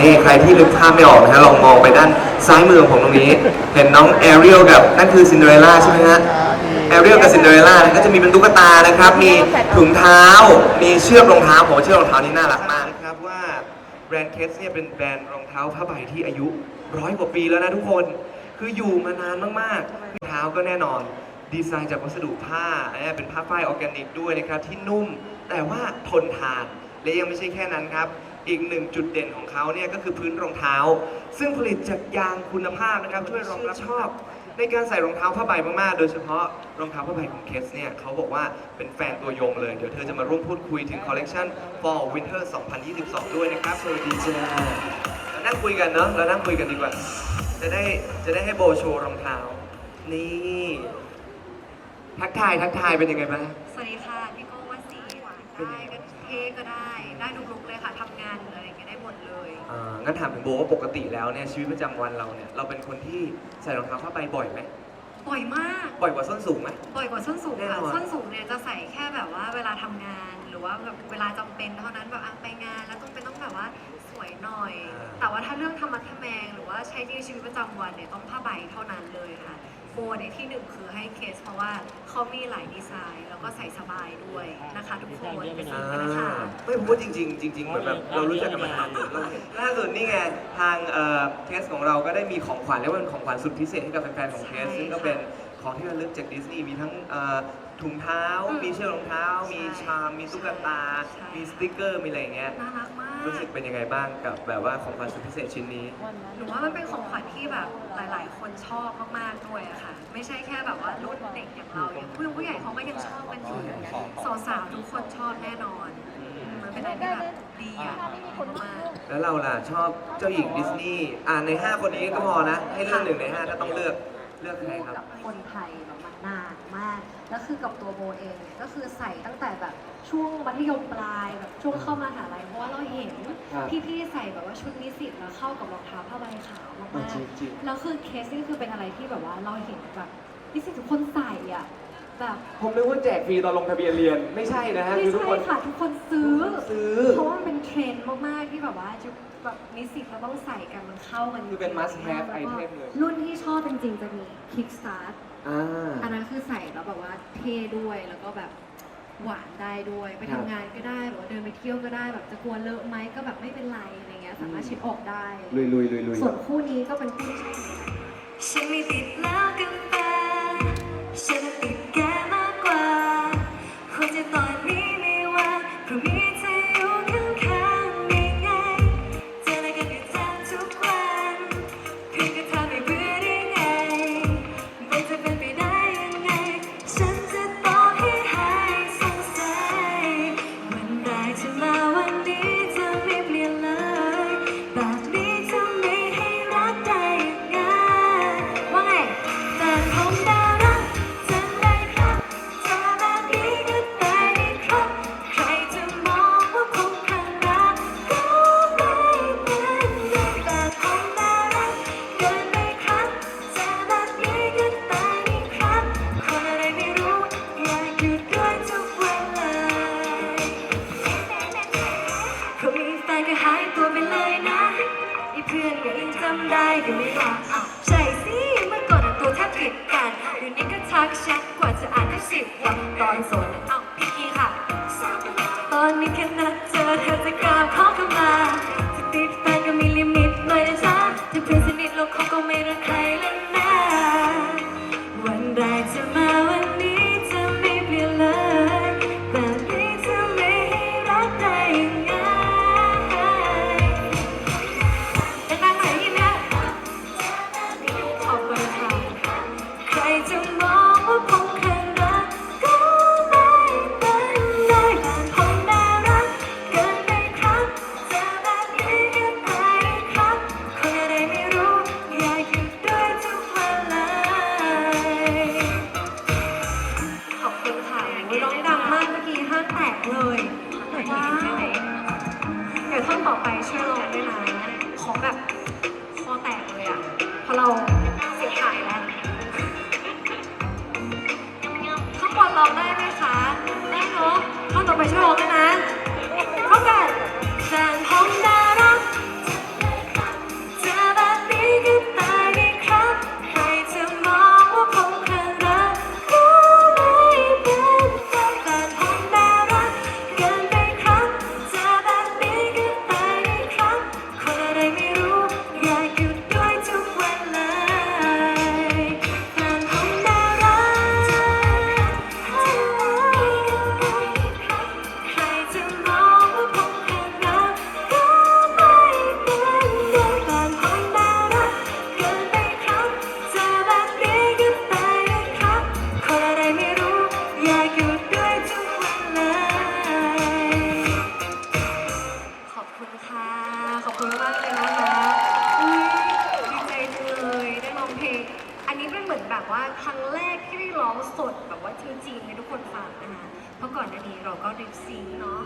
นี่ใครที่นึกภาพไม่ออกนะฮะลองมองไปด้านซ้ายมือของผมตรงนี้ เห็นน้องแอเรียลกับนั่นคือซินเดอเรลล่าใช่ไหมฮะแอเรียลกับซินเดอเรลล่าเนี่ยก็จะมีเป็นตุ๊กตานะครับ มีถุงเท้า มีเชือกรองเท้าผมว่าเชือกรองเท้านี่น่ารักมากนะครับว่าแบรนด์เคสเนี่ยเป็นแบรนด์รองเท้าผ้าใบที่อายุร้อยกว่าปีแล้วนะทุกคน คืออยู่มานานมากๆรองเท้าก็แน่นอน ดีไซน์จากวัสดุผ้าเนี่ยเป็นผ้าฝ้ายออร์แกนิกด้วยนะครับที่นุ่ม แต่ว่าทนทานและยังไม่ใช่แค่นั้นครับ อีกหนึ่งจุดเด่นของเขาเนี่ยก็คือพื้นรองเท้า ซึ่งผลิตจากยางคุณภาพนะครับช่วยรองรับชอบ ในการใส่รองเท้าผ้าใบมากๆ โดยเฉพาะรองเท้าผ้าใบของเคสเนี่ยเขาบอกว่าเป็นแฟนตัวยงเลย เดี๋ยวเธอจะมาร่วมพูดคุยถึงคอลเลกชัน Fall Winter 2022 ด้วยนะครับ สวัสดีจ้าเรานั่งคุยกันเนาะเรานั่งคุยกันดีกว่า จะได้จะได้ให้โบโชว์รองเท้า นี่ ทักทายทักทายเป็นยังไงบ้างสวัสดีค่ะพี่โก้ว่าสีได้ก็เท่ก็ได้ ได้ทุกลุกเลยค่ งั้นถามถึงโบว่าปกติแล้วเนี่ยชีวิตประจำวันเราเนี่ยเราเป็นคนที่ใส่รองเท้าผ้าใบบ่อยไหมบ่อยมาก บ่อยกว่าส้นสูงไหม บ่อยกว่าส้นสูงแน่นค่ะอนส้นสูงเนี่ยจะใส่แค่แบบว่าเวลาทำงาน หรือว่าแบบเวลาจำเป็นเท่านั้นแบบอะไปงานแล้วต้องเป็นต้องแบบว่าสวยหน่อยแต่ว่าถ้าเรื่องธรรมะทะแมง หรือว่าใช้ในชีวิตประจำวันเนี่ยต้องผ้าใบเท่านั้นเลยค่ะ โบในที่หนึ่งคือให้เคสเพราะว่าเขามีหลายดีไซน์ แล้วก็ใส่สบายด้วยนะคะทุกคนไปซื้อกันนะคะไม่ผมว่าจริงๆจริงๆเหมือนแบบเรารู้จักกันมานานเราเห็นล่าสุดนี่ไงทางเอ่อเทสของเราก็ได้มีของขวัญเรียกว่าเป็นของขวัญสุดพิเศษให้กับแฟนๆของเทสใช่ซึ่งก็เป็นของที่ระลึกจากดิสนีย์มีทั้งเอ่อถุงเท้าอืมมีเชือกรองเท้าใช่มีชาม มีตุ๊กตาใช่มีสติกเกอร์ มีอะไรอย่างเงี้ย น่ารักมาก รู้สึกเป็นยังไงบ้างกับแบบว่าของขวัญสุดพิเศษชิ้นนี้ หนูว่ามันเป็นของขวัญที่แบบหลาย ๆ คนชอบมากๆด้วยอะค่ะ ไม่ใช่แค่แบบว่ารุ่นเด็กอย่างเราอย่างผู้ผู้ใหญ่เขาก็ยังชอบกันอยู่สาวๆทุกคนชอบแน่นอนอืมมันเป็นอะไรที่แบบดีอะมากแล้วเราล่ะชอบเจ้าหญิงดิสนีย์อ่าใน 5 คนนี้ก็พอนะ ให้เลือกหนึ่งใน5ถ้าต้องเลือก เลือกใครครับ กับคนไทยแบบมานานมาก แล้วคือกับตัวโบเองเนี่ยก็คือใส่ตั้งแต่แบบช่วงมัธยมปลายแบบช่วงเข้ามหาลัยเพราะว่าเราเห็นครับพี่ๆใส่แบบว่าชุดนิสิตแล้วเข้ากับรองเท้าผ้าใบขาวมากจริงๆแล้วคือเคสนี่คือเป็นอะไรที่แบบว่าเราเห็นแบบนิสิตทุกคนใส่อะแบบผมนึกว่าแจกฟรีตอนลงทะเบียนเรียนไม่ใช่นะฮะไม่คือทุกใช่คนค่ะทุกคนซื้อ ซื้อ เพราะว่ามันเป็นเทรนด์มาก ๆ ที่แบบว่าชุด แบบนิสิตเราต้องใส่กันมันเข้ากันคือเป็น must have แล้วก็ item เลย รุ่นที่ชอบจริงๆจะมี Kickstart อ่า อันนั้นคือใส่แล้วแบบว่าเท่ด้วยแล้วก็แบบหวานได้ด้วย ไปครัทำบงานก็ได้หรือว่าเดินไปเที่ยวก็ได้แบบจะกลัวเลอะไหมก็แบบไม่เป็นไรอะไรเงี้ยสามารถเช็ดออกได้ ลุยลุยลุยลุยส่วนคู่นี้ก็เป็นคู่ที่ใช่เหมือนกันๆฉันไม่ติดแล้วกา เมื่อกี้ห้างแตกเลยว้าวเดี๋ยวท่อนต่อไปช่วยลองด้วยนะขอแบบคอแตกเลยอะเพราะเราเสียหายแล้วข้างบนลองได้ไหมคะได้เนาะท่อนต่อไปช่วยลองด้วยนะ เรื่ดีเราก็รีบซีเนาะ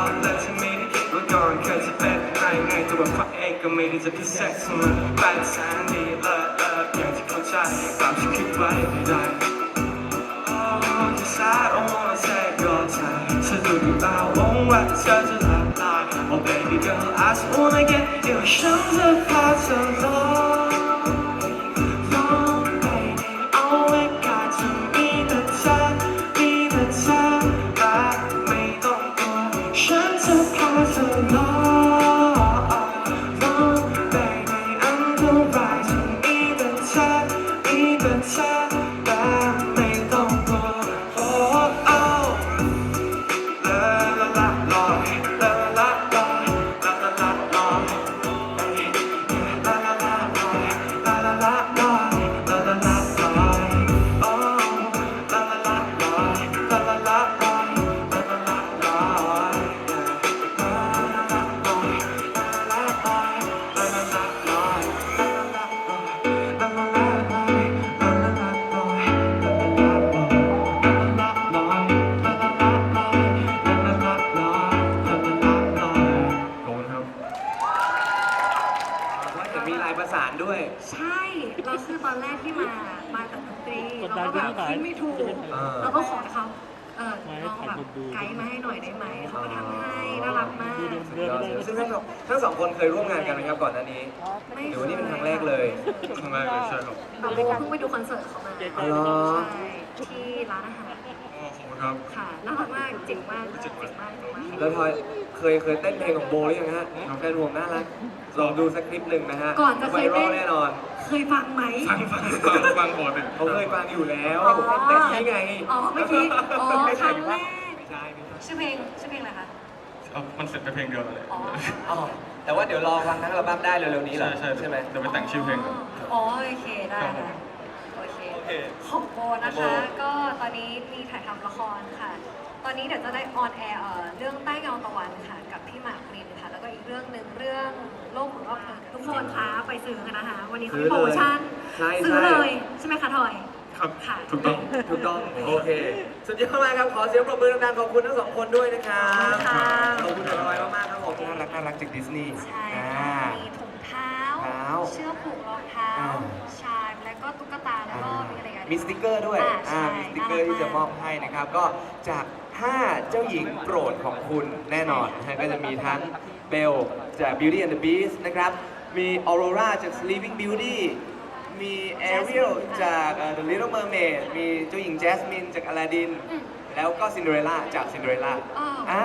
hard that it. Cause it's bad I ain't gonna do it for ain't to make it to the sex man Bad sign, need love, love Can't you come try, I'm just keep fighting Like, oh, cause I don't wanna take your time. So do you buy one white shirt to love, Oh baby girl, I just wanna get your the parts so long. ทั้งสองทั้งสองคนเคยร่วมงานกันไหมครับก่อนหน้านี้ไม่หรือว่านี่เป็นครั้งแรกเลยครั้งแรกเลยใช่ครับแบบโบเพิ่งไปดูคอนเสิร์ตเขามาอ๋อเหรอใช่ที่ร้านอาหารอ๋อขอบคุณครับ ค่ะน่ารักมากเจ๋งมากเจ๋งมากมาก แล้วทอยเคยเคยเต้นเพลงของโบหรือยังฮะน้องแฟนวงน่ารักลองดูสักคลิปหนึ่งนะฮะก่อนจะเคยไวรัเต้ลนแน่นอน เคยฟังไหมฟังฟังฟังฟังปกติเขาเคยฟังอยู่แล้วอ๋อแต่กี้ไงอ๋อเมื่อกี้อ๋อครั้งแรกไม่ใช่ไม่ใช่ชื่อเพลงชื่อเพลงอะไรคะ เอามันเสร็จไปเพลงเดียวเลยอ๋อ อ๋อแต่ว่าเดี๋ยวรอฟังทั้งอัลบั้มได้เร็วๆนี้เหรอใช่ใช่ใช่ไหม เดี๋ยวไปแต่งชื่อเพลงก่อนอ๋อโอเคได้ครับผมค่ะโอเค โอเค ของโบนะโบคะก็ตอนนี้มีถ่ายทำละครค่ะ ตอนนี้เดี๋ยวจะได้ออนแอร์เรื่องใต้เงาตะวันค่ะ กับพี่หมากปรินค่ะ แล้วก็อีกเรื่องหนึ่งเรื่องโลกของรอบเธอทุกคนคะไปซื้อกันนะคะ วันนี้เขามีโปรโมชั่นใช่ซื้อใช่ เลย ใช่ไหมคะทอย ครับ ค่ะ ถูกต้อง ถูกต้อง โอเค สุดยอดมากครับ ขอเสียงปรบมือดังๆ ขอบคุณทั้งสองคนด้วยนะครับค่ะ ขอบคุณทอยมากๆครับผมน่ารักน่ารักจากดิสนีย์ ใช่อ่าค่ะมีถุงเท้า เท้าเชือกผูกรองเท้า อ่า ชาญแล้วก็ตุ๊กตา แล้วก็มีอะไรกัน มีสติกเกอร์ด้วยอ่าอ่าใช่มีสติกเกอร์ที่จะมอบให้นะครับ ก็จาก5เจ้าหญิงโปรดของคุณแน่นอนนะฮะก็จะมีทั้งเบลจาก Beauty and the Beast นะครับ มีออโรราจาก Sleeping Beauty มี Ariel จากเอ่อ The Little Mermaid มีเจ้าหญิง Jasmine จาก Aladdin อืมแล้วก็ Cinderella จาก Cinderella อ้าว อ่า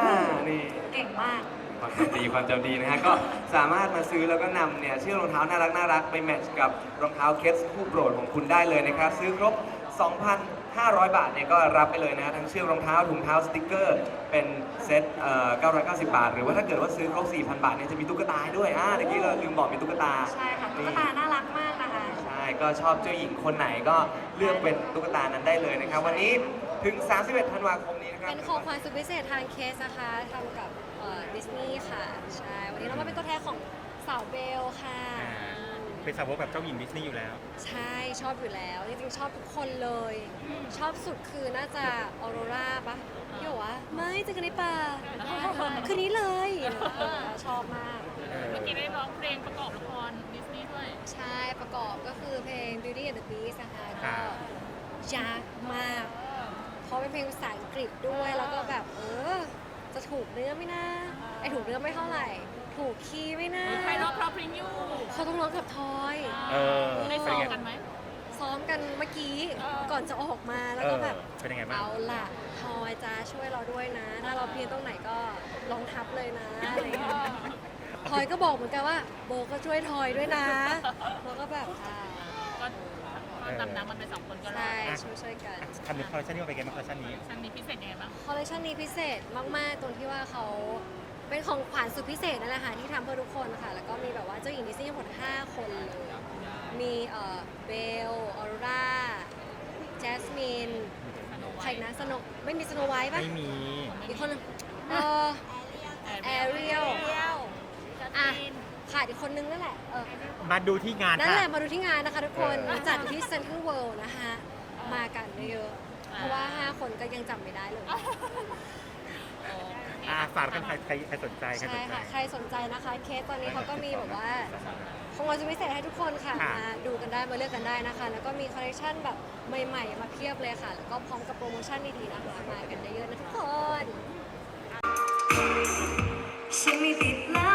นี่เก่งมาก ความจำดีความจำดีนะฮะ ก็สามารถมาซื้อแล้วก็นำเนี่ยเชือกรองเท้าน่ารักน่ารักไปแมทช์กับรองเท้าเคสคู่โปรดของคุณได้เลยนะครับ ซื้อครบ 2,500 บาทเนี่ยก็รับไปเลยนะฮะทั้งเชือกรองเท้าถุงเท้าสติกเกอร์ เป็นเซ็ตเอ่อ990 บาท หรือว่าถ้าเกิดว่าซื้อครบ4,000 บาทเนี่ยจะมีตุ๊กตาให้ด้วยอ่าเมื่อกี้เราลืมบอกมีตุ๊กตา ใช่ค่ะตุ๊กตาน่ารักมากนะคะใช่ ก็ชอบเจ้าหญิงคนไหนก็เลือกเป็นตุ๊กตานั้นได้เลยนะครับ วันนี้ถึง 31 ธันวาคมนี้นะครับเป็นของขวัญสุดพิเศษทางเคสนะคะทำกับดิสนีย์ค่ะใช่วันนี้เรามาเป็นตัวแทนของสาวเบลค่ะเป็นสาวกแบบเจ้าหญิงดิสนีย์อยู่แล้ว ใช่ชอบอยู่แล้ว จริงๆ ชอบทุกคนเลย ชอบสุดคือน่าจะออโรราปะที่บอกว่าไม่เจอกันในป่าคืนนี้เลยชอบมากเมื่อกี้ได้ร้องเพลงประกอบละคร ประกอบก็คือเพลง Beauty and the Beast นะคะครัก็บ ยากมาก เพราะเป็นเพลงภาษาอังกฤษด้วยแล้วก็แบบเออ จะถูกเนื้อไหม่นะไอถูกเนื้อไม่เท่าไหร่ ถูกคีย์ไหม่นะใครร้องเพราะพริ้งยูเขาต้องร้องกับทอย เออได้เป็ซ้นอมไงกันไหม ซ้อมกันเมื่อกี้ก่อนจะออกมาแล้วเอก็อแบบเป็นยังไงบ้าง เอาล่ะทอยจ้าช่วยเราด้วยนะ ถ้าเราเพี้ยนตรงไหนก็ลองทับเลยนะอะไรอย่างเงี้ย ทอยก็บอกเหมือนกันว่า โบก็ช่วยทอยด้วยนะแล้วก็แบบอ่าก็ก็ดำน้ำมันไปสองคนก็รอใช่ดช่วยช่วยๆกันทำในคอลเลคชันนี้ว่าเป็นไงบ้างคอลเลคชันนี้ ชั้นนี้พิเศษยังไงบ้างคอลเลคชันนี้พิเศษมาก ๆ ตรงที่ว่าเขาเป็นของขวัญสุดพิเศษนั่นแหละค่ะที่ทำเพื่อทุกคนค่ะ แล้วก็มีแบบว่าเจ้าหญิงดิสนีย์ทั้งหมด5 คนเลยมีเอ่อเบลออโรราแจสมินใครนะสโนไม่มีสโนไวท์ป่ะไม่มีอีกคนหนึงเออ แอเรียล อะขาดอีกคนนึงนั่นแหละเออมาดูที่งานนั่นค่ะ แหละมาดูที่งานนะคะทุกคนเออ จัดอยู่ที่เซ็นทรัลเวิลด์นะคะมากันเยอะๆเพราะว่า5คนก็ยังจำไม่ได้เลยอ่าฝากกันใครใครใครสนใจใครใช่สนใจ ค่ะ ใครสนใจนะคะ เคสตอนนี้เขาก็มีแบบว่าของเราจะพิเศษให้ทุกคนค่ะ ค่ะ มาดูกันได้ มาเลือกกันได้นะคะ แล้วก็มีคอลเลคชันแบบใหม่ๆ มาเพียบเลยค่ะ แล้วก็พร้อมกับโปรโมชั่นดีๆนะคะ มากันเยอะๆนะทุกคน ฉันไม่ติดแล้ว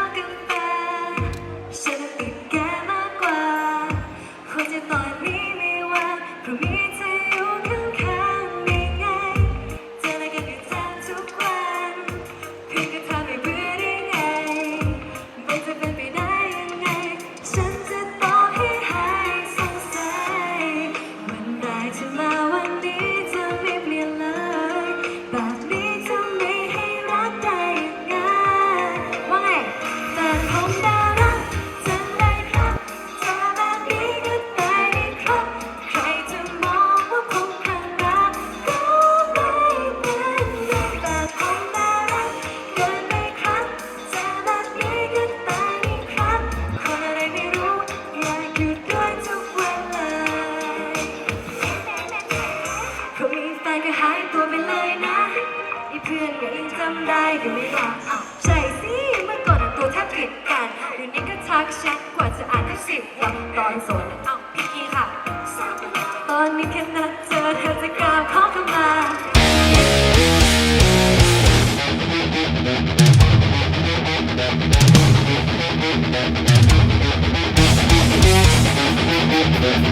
ำได้ก็ไหมล่ะใช่สิเมื่อก่อนตัวแทบผิดกันอยู่นี่ก็ทักแชทกว่าจะอ่านได้สิบวันตอนสนเอาพี่กี้ค่ะ ตอนนี้แค่นัดเจอเธอจะกล้าเขอเข้ามา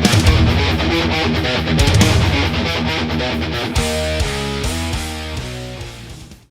เ